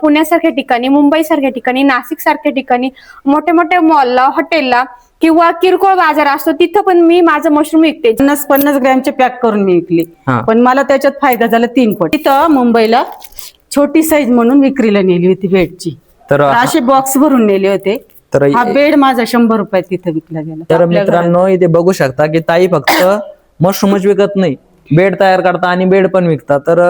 पुण्यासारख्या ठिकाणी मुंबईसारख्या ठिकाणी नाशिक सारख्या ठिकाणी मोठ्या मोठ्या मॉलला हॉटेलला किंवा किरकोळ बाजार असतो तिथं पण मी माझं मशरूम विकते. पन्नास पन्नास ग्रॅमचे पॅक करून मी विकले. पण मला त्याच्यात फायदा झाला तीन पट तिथं मुंबईला छोटी साईज म्हणून विक्रीला नेली होती बेडची तर असे बॉक्स भरून नेले होते. तर हा बेड माझा शंभर रुपयात तिथं विकला गेला. तर. मित्रांनो इथे बघू शकता की ताई फक्त मशरूमच विकत नाही. बेड तयार करता आणि बेड पण विकता. तर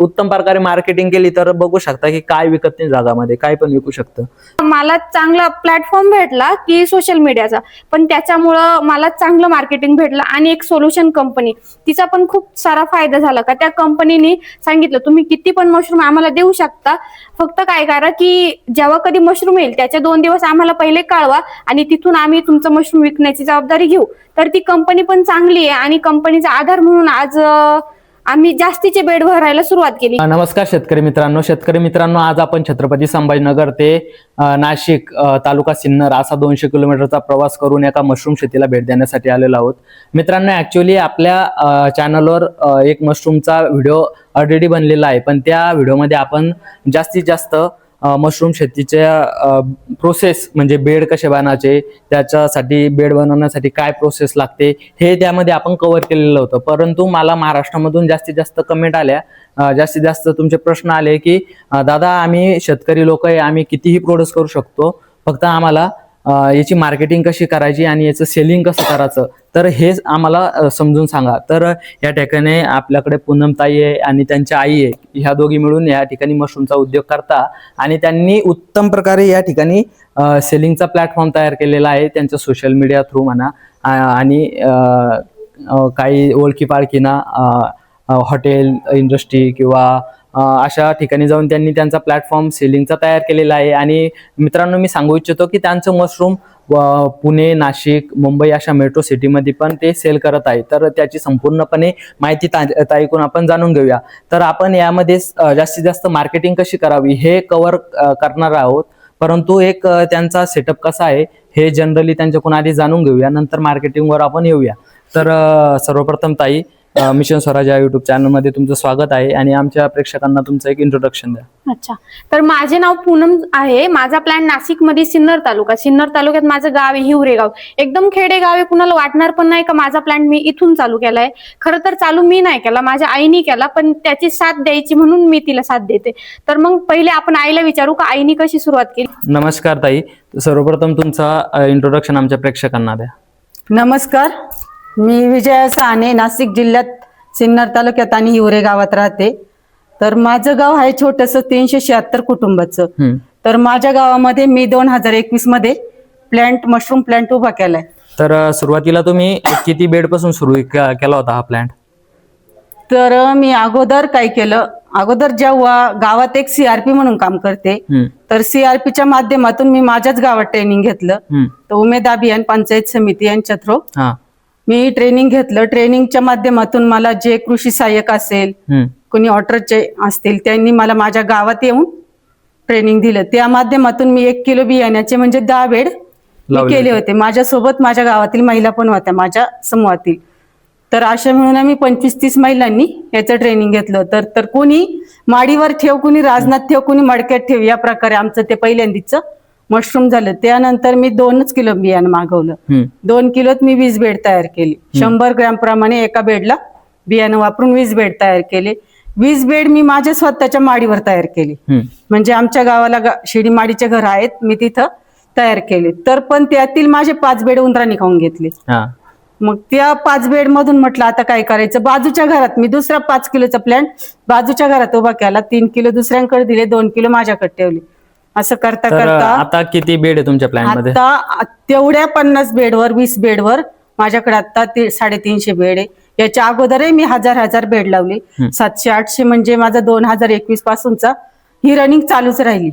उत्तम प्रकारे मार्केटिंग केली तर बघू शकता की काय विकत नाही जागामध्ये काय पण विकू शकतं. मला चांगला प्लॅटफॉर्म भेटला की सोशल मीडियाचा पण त्याच्यामुळं मला चांगलं मार्केटिंग भेटलं आणि एक सोल्युशन कंपनी तिचा पण खूप सारा फायदा झाला का त्या कंपनीने सांगितलं तुम्ही किती पण मशरूम आम्हाला देऊ शकता. फक्त काय करा की जेव्हा कधी मशरूम येईल त्याच्या दोन दिवस आम्हाला पहिले कळवा आणि तिथून आम्ही तुमचं मशरूम विकण्याची जबाबदारी घेऊ. तर ती कंपनी पण चांगली आहे आणि कंपनीचा आधार म्हणून आज आम्ही जास्तीचे बेड भरायला सुरुवात केली. नमस्कार शेतकरी मित्रांनो. शेतकरी मित्रांनो आज आपण छत्रपती संभाजीनगर ते नाशिक तालुका सिन्नर असा दोनशे किलोमीटरचा प्रवास करून एका मशरूम शेतीला भेट देण्यासाठी आलेलो आहोत. मित्रांनो ऍक्च्युली आपल्या चॅनलवर एक मशरूमचा व्हिडिओ ऑलरेडी बनलेला आहे. पण त्या व्हिडिओमध्ये आपण जास्तीत जास्त मशरूम शेतीच्या प्रोसेस म्हणजे बेड कसे बनायचे त्याच्यासाठी बेड बनवण्यासाठी काय प्रोसेस लागते हे त्यामध्ये आपण कव्हर केलेलं होतं. परंतु मला महाराष्ट्रामधून जास्तीत जास्त कमेंट आल्या. जास्तीत जास्त तुमचे प्रश्न आले की दादा आम्ही शेतकरी लोक आहे आम्ही कितीही प्रोड्यूस करू शकतो फक्त आम्हाला याची मार्केटिंग कशी करायची आणि याचं सेलिंग कसं करायचं? तर हेच आम्हाला समजून सांगा. तर या ठिकाणी आपल्याकडे पूनमताई आहे आणि त्यांच्या आई आहे. ह्या दोघी मिळून या ठिकाणी मशरूमचा उद्योग करता आणि त्यांनी उत्तम प्रकारे या ठिकाणी सेलिंगचा प्लॅटफॉर्म तयार केलेला आहे त्यांच्या सोशल मीडिया थ्रू म्हणा. आणि काही ओळखी पाळखीना हॉटेल इंडस्ट्री किंवा अशा ठिकाणी जाऊन त्यांनी त्यांचा प्लॅटफॉर्म सेलिंगचा तयार केलेला आहे. आणि मित्रांनो मी सांगू इच्छितो की त्यांचं मशरूम व पुणे नाशिक मुंबई अशा मेट्रो सिटीमध्ये पण ते सेल करत आहे. तर त्याची संपूर्णपणे माहिती ता- आपण जाणून घेऊया. तर आपण यामध्ये जास्तीत जास्त मार्केटिंग कशी करावी हे कव्हर करणार आहोत. परंतु एक त्यांचा सेटअप कसा आहे हे जनरली त्यांच्याकडून आधी जाणून घेऊया. नंतर मार्केटिंगवर आपण येऊया. तर सर्वप्रथम ताई मिशन स्वराज या युट्यूब चॅनलमध्ये तुमचं स्वागत आहे आणि आमच्या प्रेक्षकांना तुमचं एक इंट्रोडक्शन द्या. अच्छा. तर माझे नाव पूनम आहे. माझा प्लॅन नाशिकमध्ये सिन्नर तालुका. सिन्नर तालुक्यात माझं गाव आहे हिवरे गाव एकदम खेडे गाव आहे. कुणाला वाटणार पण नाही का माझा प्लॅन मी इथून चालू केलाय. खरं तर चालू मी नाही केला. माझ्या आईने केला पण त्याची साथ द्यायची म्हणून मी तिला साथ देते. तर मग पहिले आपण आईला विचारू का आईने कशी सुरुवात केली? नमस्कार ताई. सर्वप्रथम तुमचा इंट्रोडक्शन आमच्या प्रेक्षकांना द्या. नमस्कार. मी विजया साने नाशिक जिल्ह्यात सिन्नर तालुक्यात आणि हिवरे गावात राहते. तर माझं गाव आहे छोटस तीनशे शहात्तर कुटुंबाचं. तर माझ्या गावामध्ये मी दोन हजार एकवीसमध्ये प्लॅन्ट मशरूम प्लॅन्ट उभा केलाय. तर सुरुवातीला तुम्ही किती बेडपासून सुरू केला होता हा प्लॅन तर मी अगोदर काय केलं अगोदर जेव्हा गावात एक सीआरपी म्हणून काम करते तर सीआरपीच्या माध्यमातून मी माझ्याच गावात ट्रेनिंग घेतलं. तर उमेद अभियान पंचायत समिती यांच्या थ्रू मी ट्रेनिंग घेतलं. ट्रेनिंगच्या माध्यमातून मला जे कृषी सहाय्यक असेल. कोणी ऑर्डरचे असतील त्यांनी मला माझ्या गावात येऊन ट्रेनिंग दिलं. त्या माध्यमातून मी एक किलो बियाण्याचे म्हणजे दहा बेड केले होते. माझ्यासोबत माझ्या गावातील महिला पण होत्या माझ्या समूहातील. तर अशा मिळून आम्ही पंचवीस तीस महिलांनी याचं ट्रेनिंग घेतलं. तर तर कोणी माडीवर ठेव कुणी राजनाथ ठेव कुणी मडक्यात ठेव या प्रकारे आमचं ते पहिल्यांदीच मशरूम झालं. त्यानंतर मी दोनच किलो बियाणं मागवलं. दोन किलोत मी वीस बेड तयार केली. शंभर ग्रॅम प्रमाणे एका बेडला बियाणं वापरून वीस बेड तयार केले. वीस बेड मी माझ्या स्वतःच्या माडीवर तयार केली. म्हणजे आमच्या गावाला गा- शिडी माडीचे घर आहेत मी तिथं तयार केले. तर पण त्यातील माझे पाच बेड उंदराने खाऊन घेतले. मग त्या पाच बेड मधून म्हटलं आता काय करायचं? बाजूच्या घरात मी दुसरा पाच किलोचा प्लॅन बाजूच्या घरात उभा केला. तीन किलो दुसऱ्यांकडे दिले दोन किलो माझ्याकडे ठेवले. असं करता तर करता आता किती बेड आहे तुमच्या प्लॅनमध्ये? आता तेवढ्या पन्नास बेडवर वीस बेडवर माझ्याकडे आता ते साडेतीनशे बेड आहे. याच्या अगोदरही मी हजार हजार बेड लावले. सातशे आठशे म्हणजे माझा दोन हजार एकवीस पासूनचा ही रनिंग चालूच राहिली.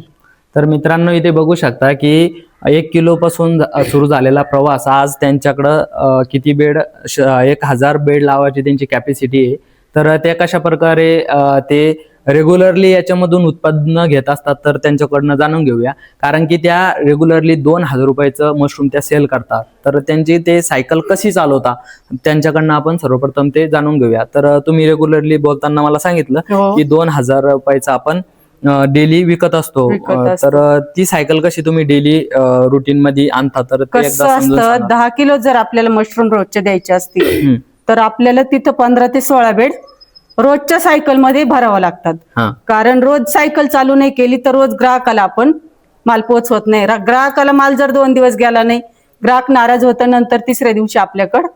तर मित्रांनो इथे बघू शकता की एक किलो पासून सुरू झालेला प्रवास आज त्यांच्याकडं अ, किती बेड श- एक हजार बेड लावायची त्यांची कॅपॅसिटी आहे. तर ते कशा प्रकारे अ, ते रेग्युलरली याच्यामधून उत्पादन घेत असतात तर त्यांच्याकडनं जाणून घेऊया कारण की त्या रेग्युलरली दोन हजार रुपयाचं मशरूम त्या सेल करतात तर त्यांची ते सायकल कशी चालवता त्यांच्याकडनं आपण सर्वप्रथम ते जाणून घेऊया तर तुम्ही रेग्युलरली बोलताना मला सांगितलं हो. की दोन हजार रुपयाचं आपण डेली विकत असतो. तर ती सायकल कशी तुम्ही डेली रुटीन मध्ये आणता तर. दहा किलो जर आपल्याला मशरूम रोजचे द्यायचे असतील. तर आपल्याला तिथं पंधरा ते सोळा बेड रोजच्या सायकलमध्ये भरावं लागतात. हा. कारण रोज सायकल चालू नाही केली तर रोज ग्राहकाला आपण माल पोचवत नाही. रा- ग्राहकाला माल जर दोन दिवस गेला नाही ग्राहक नाराज होता नंतर तिसऱ्या दिवशी आपल्याकडं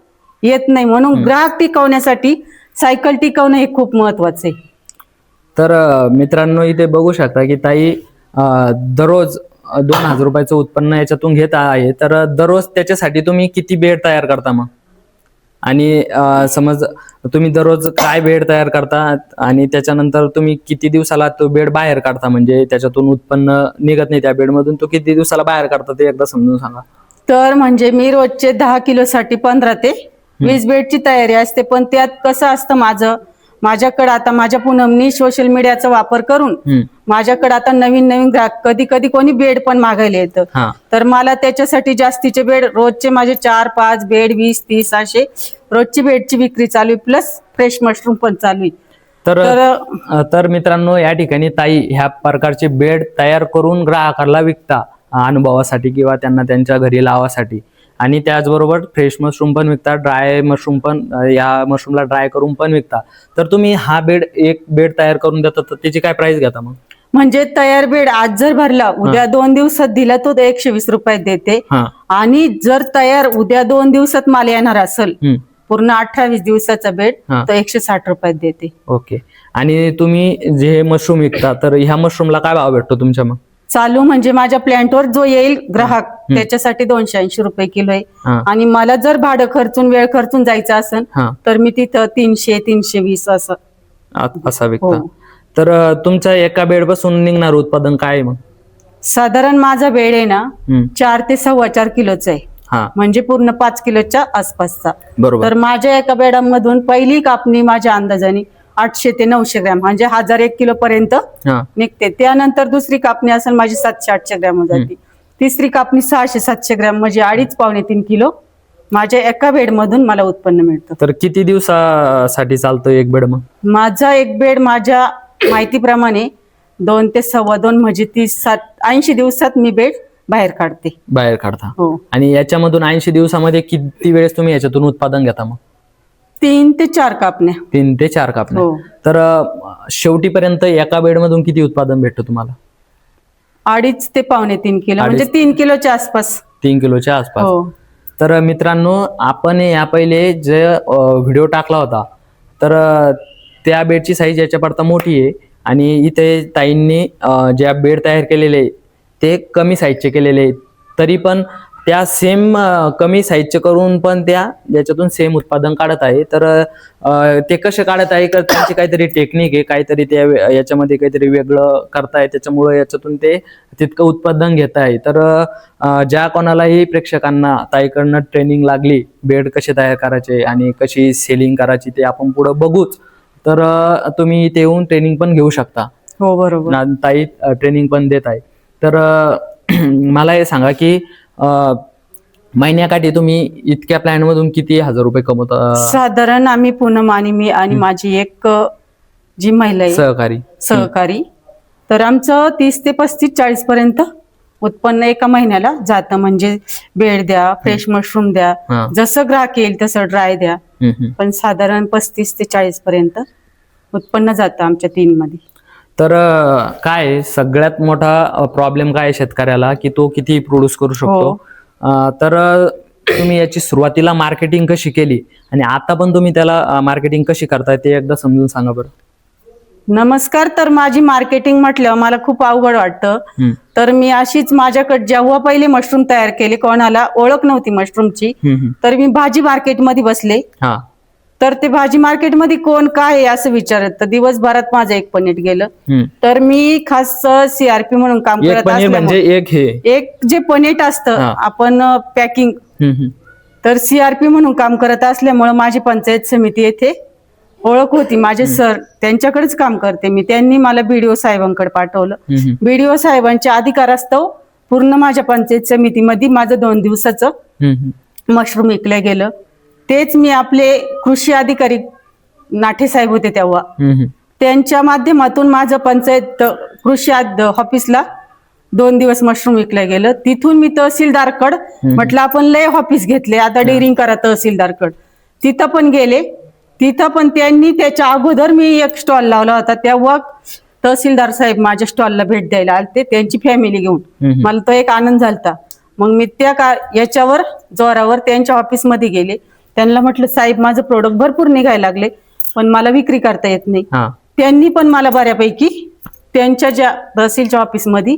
येत नाही. म्हणून ग्राहक टिकवण्यासाठी सायकल टिकवणं हे खूप महत्वाचं आहे. तर अ, मित्रांनो इथे बघू शकता की ताई अ, दररोज दोन हजार रुपयाचं उत्पन्न याच्यातून घेत आहे. तर दररोज त्याच्यासाठी तुम्ही किती बेड तयार करता मग? आणि समज तुम्ही दररोज काय बेड तयार करता आणि त्याच्यानंतर तुम्ही किती दिवसाला तो बेड बाहेर काढता? म्हणजे त्याच्यातून उत्पन्न निघत नाही त्या बेडमधून तो किती दिवसाला बाहेर काढता ते एकदा समजून सांगा. तर म्हणजे मी रोजचे दहा किलो साठी पंधरा ते वीस बेडची तयारी असते पण त्यात कसं असतं माझं माझ्याकडे आता माझ्या पूनमनी सोशल मीडियाचा वापर करून. माझ्याकडे आता नवीन नवीन ग्राहक कधी कधी कोणी बेड पण मागायला येतं. तर मला त्याच्यासाठी जास्तीचे बेड रोजचे माझे चार पाच बेड वीस तीस असे रोजची बेडची विक्री चालू आहे प्लस फ्रेश मशरूम पण चालू आहे. तर तर तर मित्रांनो या ठिकाणी ताई ह्या प्रकारचे बेड तयार करून ग्राहकाला विकता अनुभवासाठी किंवा त्यांना त्यांच्या घरी लावासाठी. आणि त्याचबरोबर फ्रेश मशरूम पण विकता ड्राय मशरूम पण या मशरूमला ड्राय करून पण विकता. तर तुम्ही हा बेड एक बेड तयार करून देता तर त्याची काय प्राइस घेता मग? म्हणजे तयार बेड आज जर भरला उद्या दोन दिवसात दिला तो एकशे वीस रुपयात देते आणि जर तयार उद्या दोन दिवसात माल येणार असेल. पूर्ण अठ्ठावीस दिवसाचा बेड हा. तो एकशे साठ रुपयात देते. ओके. आणि तुम्ही जे मशरूम विकता तर ह्या मशरूमला काय भाव भेटतो तुमच्या मग? चालू म्हणजे माझ्या प्लॅन्टवर जो येईल ग्राहक त्याच्यासाठी दोनशे ऐंशी रुपये किलो आहे. आणि मला जर भाडं खर्चून वेळ खर्चून जायचं असेल तर मी तिथं तीनशे तीनशे वीस असं. असा विकता. हो. तर तुमच्या एका बेडपासून निघणार उत्पादन काय मग? साधारण माझा बेड आहे ना. चार ते सव्वा चार किलोचा आहे. म्हणजे पूर्ण पाच किलोच्या आसपासचा. बरोबर. तर माझ्या एका बेडामधून पहिली कापणी माझ्या अंदाजाने आठशे ते नऊशे ग्रॅम. म्हणजे हजार एक किलो पर्यंत हा. निघते. त्यानंतर दुसरी कापणी असेल माझी सातशे आठशे ग्रॅम जाते तिसरी कापणी सहाशे सातशे ग्रॅम म्हणजे अडीच पावणे तीन किलो. माझ्या एका बेडमधून मला उत्पन्न मिळतं. तर किती दिवसासाठी चालतो एक बेड मग? माझा एक बेड माझ्या माहितीप्रमाणे दोन ते सव्वा दोन म्हणजे तीस सात ऐंशी दिवसात मी बेड बाहेर काढते. बाहेर काढता. हो. आणि याच्यामधून ऐंशी दिवसामध्ये किती वेळेस तुम्ही याच्यातून उत्पादन घेता मग? तीन ते चार कापण्या. तीन ते चार कापण्या. हो. तर अं, शेवटीपर्यंत एका बेडमधून किती उत्पादन भेटतं तुम्हाला? अडीच ते पावणे तीन किलो म्हणजे अडीच- तीन किलोच्या आसपास. तीन किलोच्या आसपास. हो. तर मित्रांनो आपण या पहिले जे व्हिडिओ टाकला होता तर अं, त्या बेडची साईज याच्या पडता मोठी आहे आणि इथे ताईंनी अं, ज्या बेड तयार केलेले आहे, ते कमी साईजचे केलेले आहेत. तरी पण त्या सेम कमी साईजचे करून पण त्या याच्यातून सेम उत्पादन काढत आहे. तर ते कसे काढत आहे तर त्यांची काहीतरी टेक्निक आहे काहीतरी त्या याच्यामध्ये काहीतरी वेगळं करताय त्याच्यामुळे याच्यातून ते तितकं उत्पादन घेत आहे. तर ज्या कोणालाही प्रेक्षकांना ताईकडनं ट्रेनिंग लागली बेड कसे तयार करायचे आणि कशी सेलिंग करायची ते आपण पुढं बघूच. तर तुम्ही इथे येऊन ट्रेनिंग पण घेऊ शकता. हो बरोबर. ताई ट्रेनिंग पण देत आहे. तर मला हे सांगा की महिन्याकाठी तुम्ही इतक्या प्लॅन मधून किती हजार रुपये कमवता? साधारण आम्ही पूनम आणि मी आणि माझी एक जी महिला आहे. सहकारी. सहकारी. तर आमचं तीस ते पस्तीस चाळीस पर्यंत उत्पन्न एका महिन्याला जातं. म्हणजे बेड द्या फ्रेश मशरूम द्या जसं ग्राहक येईल तसं ड्राय द्या. पण साधारण पस्तीस ते चाळीस पर्यंत उत्पन्न जातं आमच्या तीन मध्ये तर काय सगळ्यात मोठा प्रॉब्लेम काय आहे शेतकऱ्याला? की तो किती प्रोड्यूस करू शकतो? हो. अं, तर तुम्ही याची सुरुवातीला मार्केटिंग कशी केली? आणि आता पण तुम्ही त्याला मार्केटिंग कशी करताय ते एकदा समजून सांगा बरं. नमस्कार तर माझी मार्केटिंग म्हटल्यावर मला खूप अवघड वाटतं. हम्म, तर मी अशीच माझ्याकडे जेव्हा पहिले मशरूम तयार केले कोणाला ओळख नव्हती मशरूमची हम्म, हम्म. तर मी भाजी मार्केटमध्ये बसले. हा. तर ते भाजी मार्केटमध्ये कोण काय आहे असं विचारत तर दिवसभरात माझं एक पनीर गेलं. तर मी खास सीआरपी म्हणून काम करत पनीर म्हणजे एक हे एक जे पनेट असतं. आपण पॅकिंग. तर सीआरपी म्हणून काम करत असल्यामुळे माझी पंचायत समिती येथे ओळख होती माझे सर त्यांच्याकडेच काम करते मी त्यांनी मला बीडीओ साहेबांकडे पाठवलं. बीडीओ साहेबांच्या अधिकारास्तव पूर्ण माझ्या पंचायत समितीमध्ये माझं दोन दिवसाचं. मशरूम विकलं गेलं तेच मी आपले कृषी अधिकारी नाठे साहेब होते तेव्हा. हम्म. त्यांच्या माध्यमातून माझं पंचायत कृषी आद- ऑफिसला दोन दिवस मशरूम विकलं गेलं. तिथून मी तहसीलदारकड म्हटलं आपण लय ऑफिस घेतले आता डेअरिंग करा तहसीलदारकड. तिथं पण गेले. तिथं पण त्यांनी त्याच्या अगोदर मी एक स्टॉल लावला होता. तेव्हा तहसीलदार साहेब माझ्या स्टॉलला भेट द्यायला आले त्यांची फॅमिली घेऊन. मला तो एक आनंद झालता. मग मी त्या का याच्यावर जोरावर त्यांच्या ऑफिसमध्ये गेले. त्यांना म्हटलं साहेब माझं प्रोडक्ट भरपूर निघायला लागले पण मला विक्री करता येत नाही. हा. त्यांनी पण मला बऱ्यापैकी त्यांच्या ज्या तहसीलच्या ऑफिसमध्ये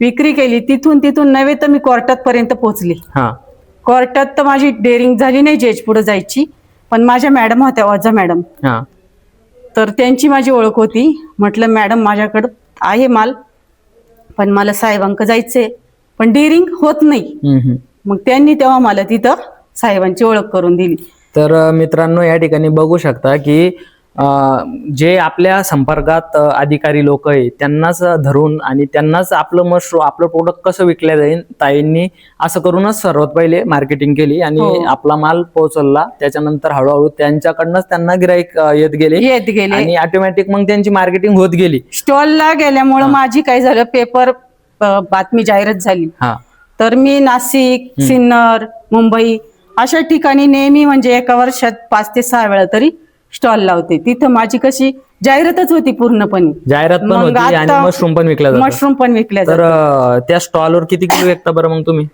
विक्री केली तिथून तिथून नव्हे तर मी कोर्टात पर्यंत पोहोचले. हा. कोर्टात तर माझी डेअरिंग झाली नाही जज पुढे जायची पण माझ्या मॅडम होत्या वजा मॅडम हा. तर त्यांची माझी ओळख होती. म्हटलं मॅडम माझ्याकडं आहे माल पण मला साहेबांक जायचंय. पण डेअरिंग होत नाही. हम्म, हम्म. मग त्यांनी तेव्हा मला तिथं साहेबांची ओळख करून दिली. तर मित्रांनो या ठिकाणी बघू शकता की जे आपल्या संपर्कात अधिकारी लोक आहे त्यांनाच धरून आणि त्यांनाच आपलं मशरूम आपलं प्रोडक्ट कसं विकल्या जाईल ताईंनी असं करूनच सर्वात पहिले मार्केटिंग केली आणि हो. आपला माल पोहोचवला त्याच्यानंतर हळूहळू त्यांच्याकडनंच त्यांना गिराईक येत गेले येत गेले. आणि ऑटोमॅटिक मग त्यांची मार्केटिंग होत गेली. स्टॉलला गेल्यामुळं माझी काय झालं पेपर बातमी जाहिरात झाली. तर मी नाशिक सिन्नर मुंबई अशा ठिकाणी नेहमी म्हणजे एका वर्षात पाच ते सहा वेळा तरी स्टॉल लावते. तिथं माझी कशी जाहिरातच होती पूर्णपणे. जाहिरात पण मग होती आणि आता मशरूम पण विकल्या मशरूम पण विकल्या तर अ, त्या स्टॉलवर किती किलो विकता बरं मग तुम्ही?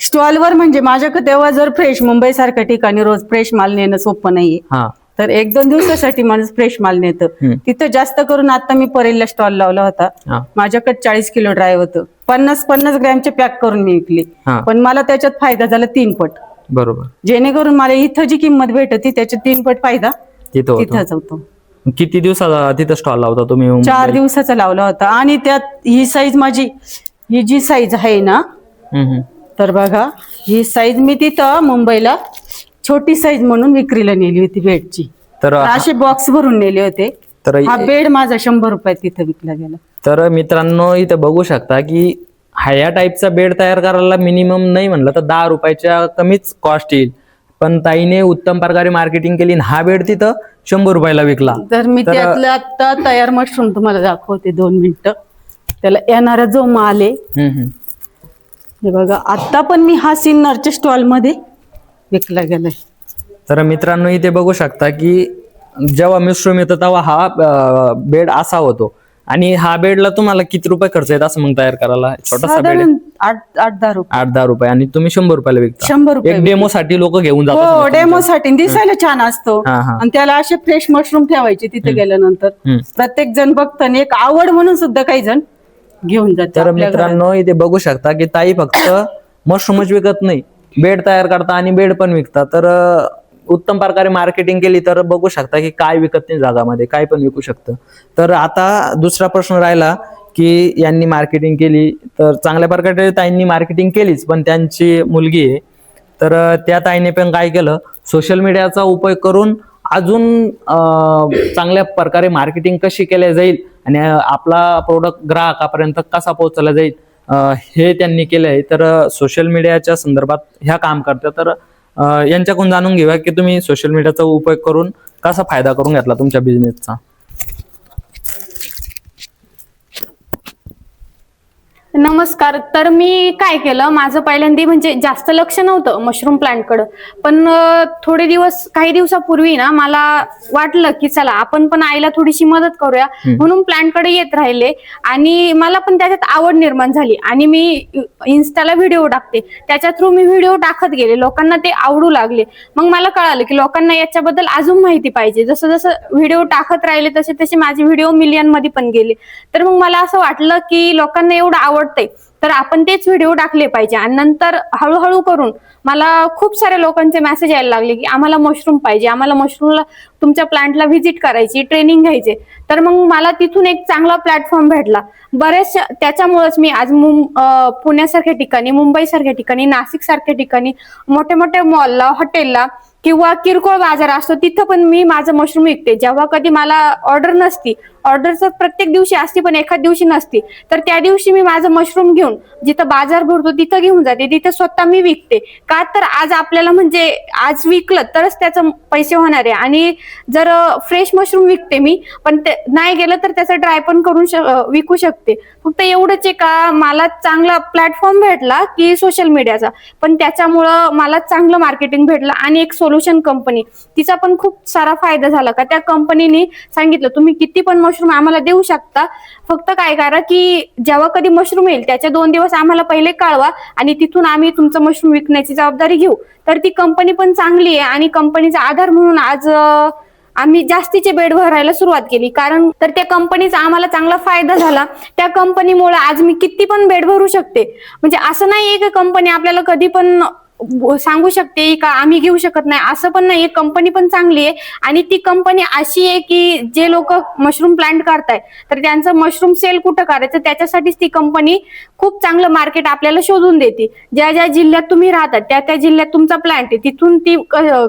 स्टॉलवर म्हणजे माझ्याकडे तेव्हा जर फ्रेश मुंबई सारख्या ठिकाणी रोज फ्रेश माल नेणं सोपं नाहीये. हा. तर एक दोन दिवसासाठी माणूस फ्रेश माल नेतं. तिथं जास्त करून आता मी परेलला स्टॉल लावला होता. हा. माझ्याकडे चाळीस किलो ड्राय होतं. पन्नास पन्नास ग्रॅमचे पॅक करून मी विकली. हा. पण मला त्याच्यात फायदा झाला तीन पट. बरोबर. जेणेकरून मला इथं जी किंमत भेटती त्याच्यात तीन पट फायदा तिथं होतं. तिथंच होतो. किती दिवसाचा तिथं स्टॉल लावता तुम्ही? चार दिवसाचा लावला होता. आणि त्यात ही साईज माझी ही जी साईज आहे ना हम्म, हम्म. तर बघा ही साईज मी तिथं मुंबईला छोटी साईज म्हणून विक्रीला नेली होती बेडची तर असे बॉक्स भरून नेले होते. तर हा बेड माझा शंभर रुपयात तिथं विकला गेला. तर मित्रांनो इथं बघू शकता की हा या टाईपचा बेड तयार करायला मिनिमम नाही म्हणलं तर दहा रुपयाच्या कमीच कॉस्ट येईल. पण ताईने उत्तम प्रकारे मार्केटिंग केली आणि हा बेड तिथं शंभर रुपयाला विकला. तर मी तर- त्यातलं आता तयार मशरूम तुम्हाला दाखवते दोन मिनिटं. त्याला येणारा जो माल आहे हम्म, हम्म. हे बघा आता पण मी हा सिन्नरच्या स्टॉलमध्ये विकला गेलाय. तर मित्रांनो इथे बघू शकता की जेव्हा मिश्रम येतं तेव्हा हा बेड असा होतो. आणि हा बेडला तुम्हाला किती रुपये खर्च येत असं मग तयार करायला? छोटासा बेड साधारण आठ आठ दहा रुपये. आठ दहा रुपये. आणि तुम्ही शंभर रुपयाला विकता. शंभर रुपये एक डेमो साठी लोक घेऊन हो जातात डेमो साठी. दिसायला छान असतो. हा, हा. आणि त्याला असे फ्रेश मशरूम ठेवायचे तिथे गेल्यानंतर. हम्म. प्रत्येक जण बघतं आणि एक आवड म्हणून सुद्धा काही जण घेऊन जातात तर आपल्या घरात. मित्रांनो इथे बघू शकता की ताई फक्त मशरूमच विकत नाही. बेड तयार करता आणि बेड पण विकता. तर अं, उत्तम प्रकारे मार्केटिंग केली तर बघू शकता की काय विकत नाही जागामध्ये काय पण विकू शकतं. तर आता दुसरा प्रश्न राहिला की यांनी मार्केटिंग केली तर चांगल्या प्रकारे ताईंनी मार्केटिंग केलीच पण त्यांची मुलगी आहे. तर त्या ताईने पण काय केलं सोशल मीडियाचा उपयोग करून अजून चांगल्या प्रकारे मार्केटिंग कशी केल्या जाईल आणि आपला प्रोडक्ट ग्राहकापर्यंत कसा पोहोचला जाईल हे त्यांनी केलं आहे तर सोशल मीडियाच्या संदर्भात ह्या काम करतात. तर यांच्याकडून जाणून घेऊया की तुम्ही सोशल मीडियाचा उपयोग करून कसा फायदा करून घेतला तुमच्या बिझनेसचा नमस्कार. तर मी काय केलं माझं पहिल्यांदा म्हणजे जास्त लक्ष नव्हतं मशरूम प्लांटकडं. पण थोडे दिवस काही दिवसापूर्वी ना मला वाटलं की चला आपण पण आईला थोडीशी मदत करूया. म्हणून प्लांटकडे येत राहिले आणि मला पण त्याच्यात आवड निर्माण झाली. आणि मी इन्स्टाला व्हिडिओ टाकते. त्याच्या थ्रू मी व्हिडिओ टाकत गेले. लोकांना ते आवडू लागले. मग मला कळालं की लोकांना याच्याबद्दल अजून माहिती पाहिजे. जसं जसं व्हिडिओ टाकत राहिले तसे तसे माझे व्हिडिओ मिलियनमध्ये पण गेले. तर मग मला असं वाटलं की लोकांना एवढं आवडते. तर आपण तेच व्हिडिओ टाकले पाहिजे. आणि नंतर हळूहळू करून मला खूप साऱ्या लोकांचे मेसेज यायला लागले की आम्हाला मशरूम पाहिजे. आम्हाला मशरूमला तुमच्या प्लांटला व्हिजिट करायची ट्रेनिंग घ्यायचे. तर मग मला तिथून एक चांगला प्लॅटफॉर्म भेटला. बरेच त्याच्यामुळेच मी आज पुण्यासारख्या ठिकाणी मुंबईसारख्या ठिकाणी नाशिक सारख्या ठिकाणी मोठ्या मोठ्या मॉलला हॉटेलला किंवा किरकोळ बाजार असतो तिथं पण मी माझं मशरूम विकते. जेव्हा कधी मला ऑर्डर नसती ऑर्डर तर प्रत्येक दिवशी असते पण एखाद दिवशी नसते तर त्या दिवशी मी माझं मशरूम घेऊन जिथं बाजार भरतो तिथं घेऊन जाते. तिथं स्वतः मी विकते. का तर आज आपल्याला म्हणजे आज विकलं तरच त्याचं पैसे होणार आहे. आणि जर फ्रेश मशरूम विकते मी पण ते नाही गेलं तर त्याचं ड्राय पण करून विकू शकते. फक्त एवढंच आहे का मला चांगला प्लॅटफॉर्म भेटला की सोशल मीडियाचा पण त्याच्यामुळं मला चांगलं मार्केटिंग भेटलं आणि एक सोल्युशन कंपनी तिचा पण खूप सारा फायदा झाला का त्या कंपनीने सांगितलं तुम्ही किती पण मशरूम आम्हाला देऊ शकता. फक्त काय करा की जेव्हा कधी मशरूम येईल त्याच्या दोन दिवस आम्हाला पहिले कळवा आणि तिथून आम्ही तुमचं मशरूम विकण्याची जबाबदारी घेऊ. तर ती कंपनी पण चांगली आहे आणि कंपनीचा आधार म्हणून आज आम्ही जास्तीचे बेड भरायला सुरुवात केली. कारण तर त्या कंपनीचा आम्हाला चांगला फायदा झाला. त्या कंपनीमुळे आज मी किती पण बेड भरू शकते. म्हणजे असं नाहीये की कंपनी आपल्याला कधी पण सांगू शकते का? आम्ही घेऊ शकत नाही. असं पण नाही कंपनी पण चांगली आहे. आणि ती कंपनी अशी आहे की जे लोक मशरूम प्लांट करताय तर त्यांचं मशरूम सेल कुठं करायचं त्याच्यासाठीच ती कंपनी खूप चांगलं मार्केट आपल्याला शोधून देते. ज्या ज्या जिल्ह्यात तुम्ही राहतात त्या त्या जिल्ह्यात तुमचा प्लांट आहे. तिथून ती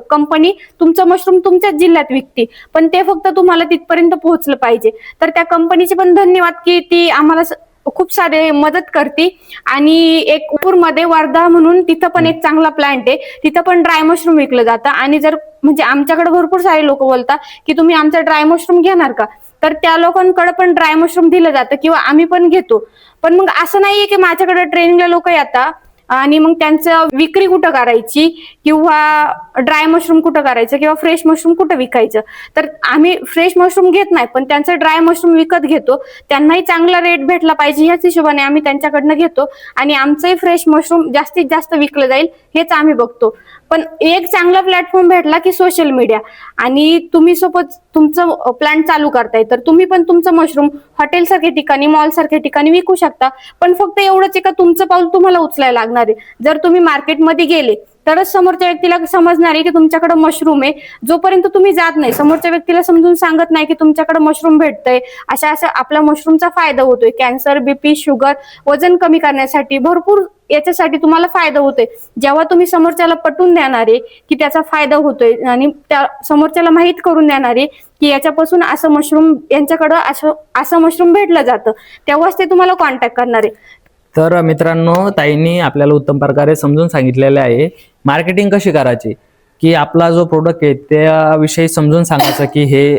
कंपनी तुमचं मशरूम तुमच्याच जिल्ह्यात विकते. पण ते फक्त तुम्हाला तिथपर्यंत पोहोचलं पाहिजे. तर त्या कंपनीचे पण धन्यवाद की ती आम्हाला खूप सारे मदत करते. आणि एक मध्ये वर्धा म्हणून तिथं पण एक चांगला प्लांट आहे. तिथं पण ड्राय मशरूम विकलं जातं. आणि जर म्हणजे आमच्याकडे भरपूर सारे लोक बोलतात की तुम्ही आमचा ड्राय मशरूम घेणार का? तर त्या लोकांकडे पण ड्राय मशरूम दिलं जातं किंवा आम्ही पण घेतो. पण मग असं नाहीये की माझ्याकडे ट्रेनिंगला लोक येतात. आणि मग त्यांचं विक्री कुठं करायची किंवा ड्राय मशरूम कुठं करायचं किंवा फ्रेश मशरूम कुठं विकायचं? तर आम्ही फ्रेश मशरूम घेत नाही पण त्यांचं ड्राय मशरूम विकत घेतो. त्यांनाही चांगला रेट भेटला पाहिजे ह्याच हिशोबाने आम्ही त्यांच्याकडनं घेतो आणि आमचंही फ्रेश मशरूम जास्तीत जास्त विकलं जाईल हेच आम्ही बघतो. पण एक चांगला प्लॅटफॉर्म भेटला की सोशल मीडिया आणि तुम्ही सोबत तुमचं प्लॅन चालू करताय. तर तुम्ही पण तुमचं मशरूम हॉटेल सारख्या ठिकाणी मॉल सारख्या ठिकाणी विकू शकता. पण फक्त एवढंच आहे का तुमचं पाऊल तुम्हाला उचलायला लागणार आहे. जर तुम्ही मार्केटमध्ये गेले तरच समोरच्या व्यक्तीला समजणार आहे की तुमच्याकडे मशरूम आहे. जोपर्यंत तुम्ही जात नाही समोरच्या व्यक्तीला समजून सांगत नाही की तुमच्याकडे मशरूम भेटतंय अशा अशा आपल्या मशरूमचा फायदा होतोय. कॅन्सर बीपी शुगर वजन कमी करण्यासाठी भरपूर याच्यासाठी तुम्हाला फायदा होतोय. जेव्हा तुम्ही समोरच्याला पटवून देणार आहे की त्याचा फायदा होतोय आणि त्या समोरच्याला माहीत करून देणार आहे की याच्यापासून असं मशरूम यांच्याकडं असं असं मशरूम भेटलं जातं तेव्हाच ते तुम्हाला कॉन्टॅक्ट करणार आहे. तर मित्रांनो ताईंनी आपल्याला उत्तम प्रकारे समजून सांगितलेले आहे. मार्केटिंग कशी करायची? की आपला जो प्रोडक्ट आहे त्याविषयी समजून सांगायचं की हे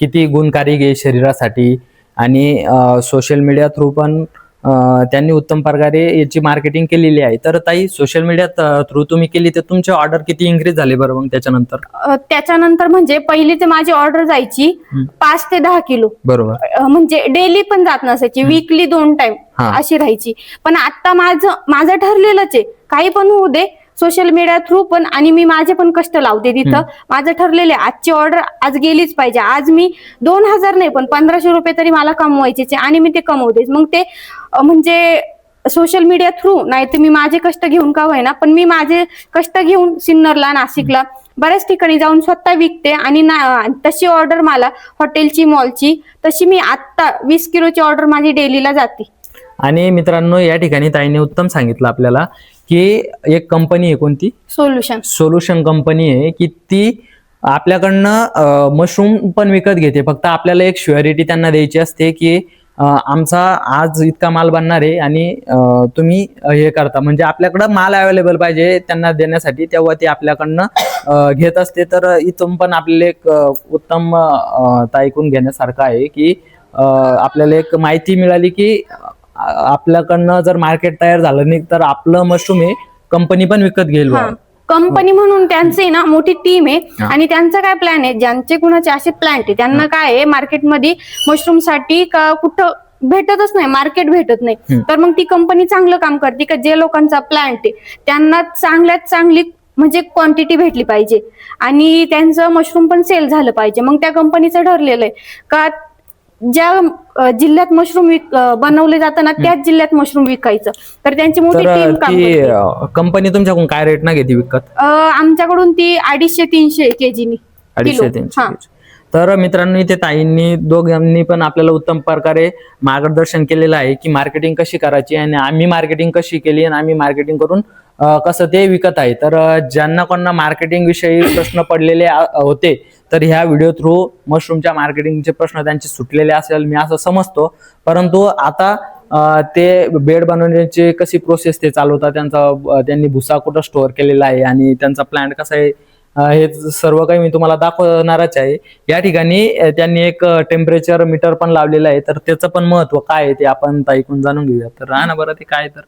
किती गुणकारी आहे शरीरासाठी आणि सोशल मीडिया थ्रू पण त्यांनी उत्तम प्रकारे याची मार्केटिंग केलेली आहे. तर ताई सोशल मीडिया थ्रू तुम्ही केली तर तुमचे ऑर्डर किती इन्क्रीज झाले बरं मग त्याच्यानंतर? अ, त्याच्यानंतर म्हणजे पहिली ते माझी ऑर्डर जायची हं. पाच ते दहा किलो. बरोबर. अ, म्हणजे डेली पण जात नसायची वीकली दोन टाइम हा. अशी राहायची. पण आता माझं माझं ठरलेलंच आहे. काही पण होऊ दे सोशल मीडिया थ्रू पण आणि मी माझे पण कष्ट लावते तिथं. माझं ठरलेलं आहे आजची ऑर्डर आज गेलीच पाहिजे. आज मी दोन हजार नाही पण पंधराशे रुपये तरी मला कमवायचेच आहे आणि मी ते कमवतेच मग ते म्हणजे सोशल मीडिया थ्रू नाही तर मी माझे कष्ट घेऊन का होईना पण मी माझे कष्ट घेऊन सिन्नरला नाशिकला बऱ्याच ठिकाणी जाऊन स्वतः विकते आणि ना तशी ऑर्डर मला हॉटेलची मॉलची तशी मी आत्ता वीस किलोची ऑर्डर माझी डेलीला जाते. आणि मित्रांनो या ठिकाणी ताईने उत्तम सांगितलं आपल्याला की एक कंपनी आहे कोणती? सोल्युशन सोल्युशन कंपनी आहे की ती आपल्याकडनं मशरूम पण विकत घेते. फक्त आपल्याला एक शुअरिटी त्यांना द्यायची असते की आमचा आज इतका माल बनणार आहे आणि तुम्ही हे करता. म्हणजे आपल्याकडं माल अवेलेबल पाहिजे त्यांना देण्यासाठी तेव्हा ते आपल्याकडनं घेत असते. तर इथून पण आपल्याला एक उत्तम ऐकून घेण्यासारखं आहे की आपल्याला एक माहिती मिळाली की आपल्याकडनं जर मार्केट तयार झालं नाही तर आपलं मशरूम हे कंपनी पण विकत घेईल हा. कंपनी म्हणून त्यांचे ना मोठी टीम आहे. हा. आणि त्यांचा काय प्लॅन आहे? ज्यांचे कुणाचे असे प्लॅन आहे त्यांना काय आहे? मार्केटमध्ये मशरूमसाठी का कुठं भेटतच नाही मार्केट भेटत नाही. हम्म. तर मग ती कंपनी चांगलं काम करते का? जे लोकांचा प्लॅन्ट आहे त्यांना चांगल्यात चांगली म्हणजे क्वांटिटी भेटली पाहिजे. आणि त्यांचं मशरूम पण सेल झालं पाहिजे. मग त्या कंपनीचं ठरलेलं आहे का ज्या जिल्ह्यात मशरूम बनवले जातं ना त्याच जिल्ह्यात मशरूम विकायचं. तर त्यांची मोठी टीम काम ती करते कंपनी तुमच्याकडून काय रेट ना घेते विकत? अ, आमच्याकडून ती अडीचशे तीनशे केजीनी अडीचशे किलो. तीनशे हा. तर मित्रांनो इथे ताईंनी दोघांनी पण आपल्याला उत्तम प्रकारे मार्गदर्शन केलेलं आहे की मार्केटिंग कशी करायची आणि आम्ही मार्केटिंग कशी केली आणि आम्ही मार्केटिंग करून अं, कसं ते विकत आहे. तर अं, ज्यांना कोणाला मार्केटिंग विषयी प्रश्न पडलेले आ- होते तर ह्या व्हिडिओ थ्रू मशरूमच्या मार्केटिंगचे प्रश्न त्यांचे सुटलेले असेल मी असं समजतो. परंतु आता ते बेड बनवण्याची कशी प्रोसेस ते चालवतात त्यांचा त्यांनी भुसा कुठं स्टोअर केलेला आहे आणि त्यांचा प्लांट कसा आहे हे सर्व काही मी तुम्हाला दाखवणारच आहे. या ठिकाणी त्यांनी एक टेम्परेचर मीटर पण लावलेलं आहे. तर त्याचं पण महत्त्व काय आहे ते आपण ऐकून जाणून घेऊया. तर राहा ना बरं ते काय तर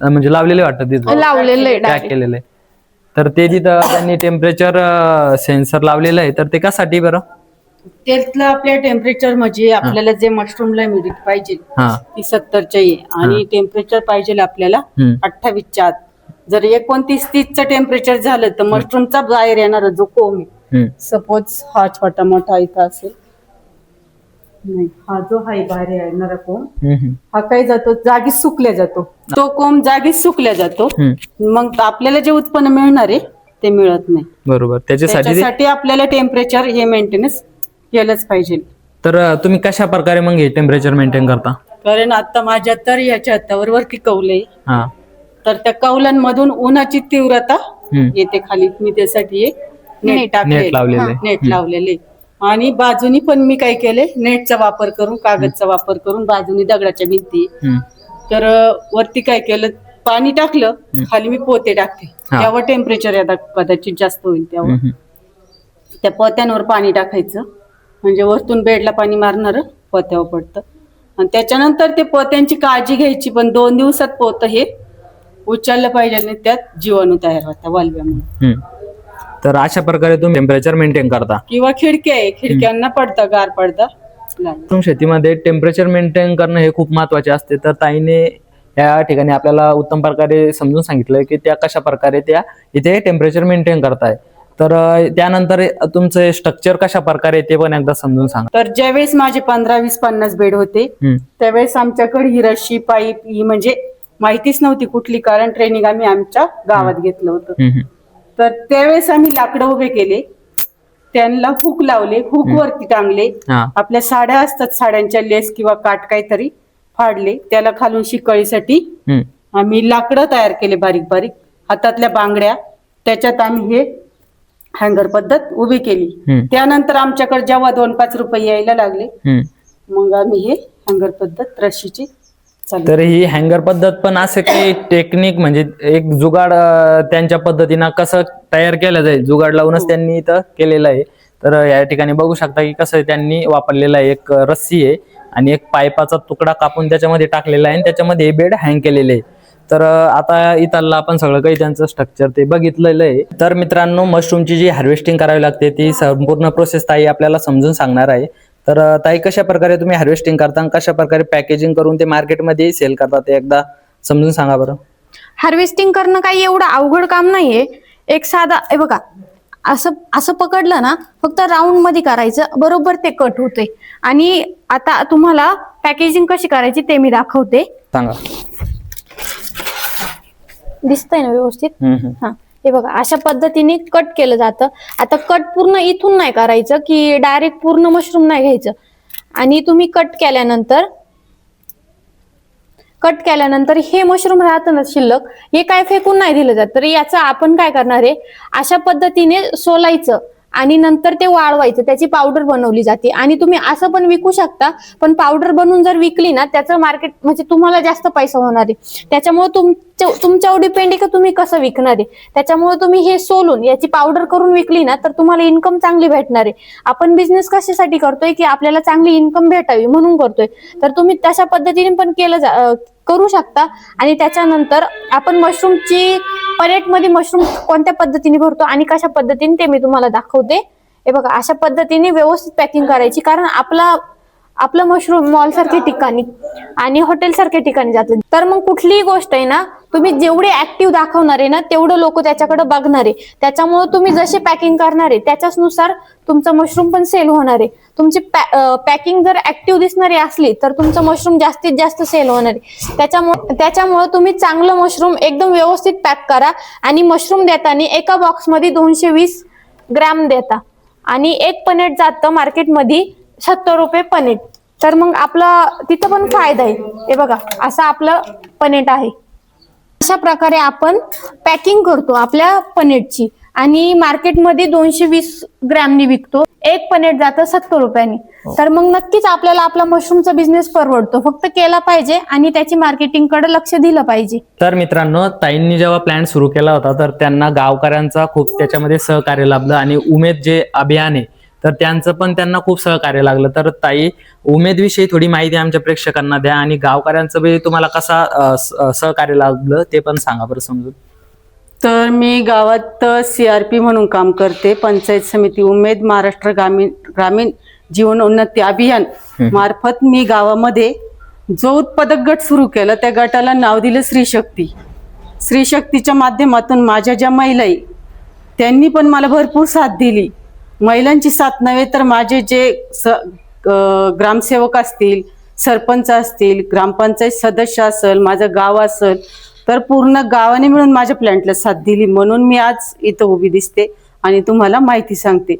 म्हणजे लावलेले वाटतं तिथं लावलेलं आहे. केलेलं आहे. तर ते तिथं त्यांनी टेम्परेचर सेन्सर लावलेलं आहे तर ते कशासाठी बरं? त्यातलं आपल्या टेम्परेचर म्हणजे आपल्याला जे मशरूमला मिळत पाहिजे हा. ती सत्तरच्या आहे. आणि टेम्परेचर पाहिजे आपल्याला हम्म. अठ्ठावीसच्या आत. जर एकोणतीस तीसचं टेम्परेचर झालं तर मशरूमचा बाहेर येणारा जो कोम आहे हम्म. सपोज हा छोटा मोठा इथं असेल नाही. हा जो आहे बाहेर येणारा कोंब हम्म. हा काय जातो? जागीच सुकल्या जातो. तो कोंब जागीच सुकल्या जातो. हम्म. मग आपल्याला जे उत्पन्न मिळणार आहे ते मिळत नाही. बरोबर. त्याच्यासाठी ते- त्याच्यासाठी आपल्याला टेम्परेचर हे मेंटेनन्स केलंच पाहिजे. तर अं, तुम्ही कशा प्रकारे मग हे टेम्परेचर मेंटेन करता? कारण आता माझ्या तर याच्या हातावर वरती कौले हा. तर त्या कौलांमधून उन्हाची तीव्रता हम्म. येते खाली. मी त्यासाठी एक नेट लावलेलं आहे. नेट लावलेले आणि बाजूनी पण मी काय केले? नेटचा वापर करून कागदचा वापर करून बाजूनी दगडाच्या भिंती. तर वरती काय केलं? पाणी टाकलं. खाली मी पोते टाकते. त्यावर टेम्परेचर येतात कदाचित जास्त होईल त्यावर. त्या पोत्यांवर पाणी टाकायचं. म्हणजे वरतून बेडला पाणी मारणार पोत्यावर पडतं. आणि त्याच्यानंतर ते पोत्यांची काळजी घ्यायची पण दोन दिवसात पोत हे उचललं पाहिजे आणि त्यात जीवाणू तयार होता वालव्यामुळे. तर अशा प्रकारे तुम्ही टेम्परेचर मेंटेन करता. किंवा खिडक्या आहे खिडक्यांना पडतं गार पडतं. मशरूम शेतीमध्ये टेम्परेचर मेंटेन करणं हे खूप महत्त्वाचे असते. तर ताईने या ठिकाणी आपल्याला उत्तम प्रकारे समजून सांगितलं की त्या कशा प्रकारे त्या इथे टेम्परेचर मेंटेन करताय. तर त्यानंतर तुमचं स्ट्रक्चर कशा प्रकारे ते पण एकदा समजून सांगा. तर ज्यावेळेस माझे पंधरा वीस पन्नास बेड होते. त्यावेळेस आमच्याकडे ही रशी पाईप ही म्हणजे माहितीच नव्हती कुठली कारण ट्रेनिंग आम्ही आमच्या गावात घेतलं होतं. तर त्यावेळेस आम्ही लाकडं उभे केले. त्यांना हुक लावले हुक वरती टांगले. हा. आपल्या साड्या असतात साड्यांच्या लेस किंवा काट काहीतरी फाडले. त्याला खालून शिकळीसाठी हम्म. आम्ही लाकडं तयार केले बारीक बारीक. हातातल्या बांगड्या. त्याच्यात आम्ही हे हँगर पद्धत उभी केली. हम्म. त्यानंतर आमच्याकडे जेव्हा दोन पाच रुपये यायला लागले हम्म. मग आम्ही हे हँगर पद्धत रशीची तर ही हँगर पद्धत पण असे काही टेक्निक म्हणजे एक जुगाड त्यांच्या पद्धतीनं कसं तयार केलं जाईल. जुगाड लावूनच त्यांनी इथं केलेलं आहे. तर या ठिकाणी बघू शकता की कसं त्यांनी वापरलेलं आहे. एक रस्सी आहे आणि एक पाईपाचा तुकडा कापून त्याच्यामध्ये टाकलेला आहे आणि त्याच्यामध्ये बेड हँग केलेले आहे. तर आता इथला आपण सगळं काही त्यांचं स्ट्रक्चर ते बघितलेलं आहे. तर मित्रांनो मशरूमची जी हार्वेस्टिंग करावी लागते ती संपूर्ण प्रोसेस ताई आपल्याला समजून सांगणार आहे. तर ताई कशा प्रकारे तुम्ही हार्वेस्टिंग करता कशा प्रकारे पॅकेजिंग करून ते मार्केटमध्ये सेल करता ते एकदा समजून सांगा बरं. हार्वेस्टिंग करणं काही एवढं अवघड काम नाहीये. एक साधा हे बघा असं असं पकडलं ना फक्त राऊंडमध्ये करायचं बरोबर ते कट होते आणि आता तुम्हाला पॅकेजिंग कशी करायची ते मी दाखवते. सांगा. दिसतंय ना व्यवस्थित. हा. हे बघा अशा पद्धतीने कट केलं जातं. आता कट पूर्ण इथून नाही करायचं की डायरेक्ट पूर्ण मशरूम नाही घ्यायचं. आणि तुम्ही कट केल्यानंतर कट केल्यानंतर हे मशरूम राहतं ना शिल्लक हे काय फेकून नाही दिलं जात. तर याचं आपण काय करणार आहे? अशा पद्धतीने सोलायचं. आणि नंतर ते वाळवायचं त्याची पावडर बनवली जाते. आणि तुम्ही असं पण विकू शकता पण पावडर बनवून जर विकली ना त्याचं मार्केट म्हणजे तुम्हाला जास्त पैसा होणार आहे. त्याच्यामुळे तुमच्या तुमच्यावर डिपेंड आहे का तुम्ही कसं विकणार आहे? त्याच्यामुळे तुम्ही हे सोलून याची पावडर करून विकली ना तर तुम्हाला इन्कम चांगली भेटणार आहे. आपण बिझनेस कशासाठी करतोय की आपल्याला चांगली इन्कम भेटावी म्हणून करतोय. तर तुम्ही तशा पद्धतीने पण केलं जा- करू शकता. आणि त्याच्यानंतर आपण मशरूमची मध्ये मशरूम कोणत्या पद्धतीने भरतो आणि कशा पद्धतीने ते मी तुम्हाला दाखवते? हे बघा अशा पद्धतीने व्यवस्थित पॅकिंग करायची. कारण आपला आपलं मशरूम मॉल सारख्या ठिकाणी आणि हॉटेल सारख्या ठिकाणी जातं तर मग कुठलीही गोष्ट आहे ना तुम्ही जेवढे ऍक्टिव्ह दाखवणार आहे ना तेवढं लोक त्याच्याकडे बघणार आहे. त्याच्यामुळे तुम्ही जसे पॅकिंग करणार आहे त्याच्याचनुसार तुमचं मशरूम पण सेल होणार आहे. तुमची पॅकिंग जर ऍक्टिव्ह दिसणारी असली तर तुमचं मशरूम जास्तीत जास्त सेल होणार आहे. त्याच्यामुळे त्याच्यामुळे तुम्ही चांगलं मशरूम एकदम व्यवस्थित पॅक करा आणि मशरूम देताना एका बॉक्समध्ये दोनशे वीस ग्रॅम देता. आणि एक पनेट जातं मार्केटमध्ये सत्तर रुपये पनेट तर मग आपला तिथं पण फायदा आहे. हे बघा असं आपलं पनेट आहे. अशा प्रकारे आपण पॅकिंग करतो आपल्या पनेटची आणि मार्केटमध्ये दोनशे वीस ग्रॅमनी विकतो. एक पनेट जातं सत्तर रुपयांनी. तर मग नक्कीच आपल्याला आपला मशरूमचा बिझनेस परवडतो. फक्त केला पाहिजे आणि त्याची मार्केटिंगकडे लक्ष दिलं पाहिजे. तर मित्रांनो ताईंनी जेव्हा प्लॅन सुरू केला होता तर त्यांना गावकऱ्यांचा खूप त्याच्यामध्ये सहकार्य लाभलं. आणि उमेद जे अभियान आहे तर त्यांचं पण त्यांना खूप सहकार्य लागलं. तर ताई उमेदविषयी थोडी माहिती आमच्या प्रेक्षकांना द्या आणि गावकऱ्यांचं बी तुम्हाला कसा सहकार्य लाभलं ते पण सांगा बरं समजून. तर मी गावात सी आर पी म्हणून काम करते. पंचायत समिती उमेद महाराष्ट्र ग्रामीण ग्रामीण जीवन उन्नती अभियान मार्फत मी गावामध्ये जो उत्पादक गट सुरू केला त्या गटाला नाव दिलं स्त्री शक्ती. स्त्री शक्तीच्या माध्यमातून माझ्या ज्या महिला आहे त्यांनी पण मला भरपूर साथ दिली. महिलांची साथ नव्हे तर माझे जे स ग्रामसेवक असतील सरपंच असतील ग्रामपंचायत सदस्य असेल माझं गाव असेल तर पूर्ण गावाने मिळून माझ्या प्लॅन्टला साथ दिली. म्हणून मी आज इथं उभी दिसते आणि तुम्हाला माहिती सांगते.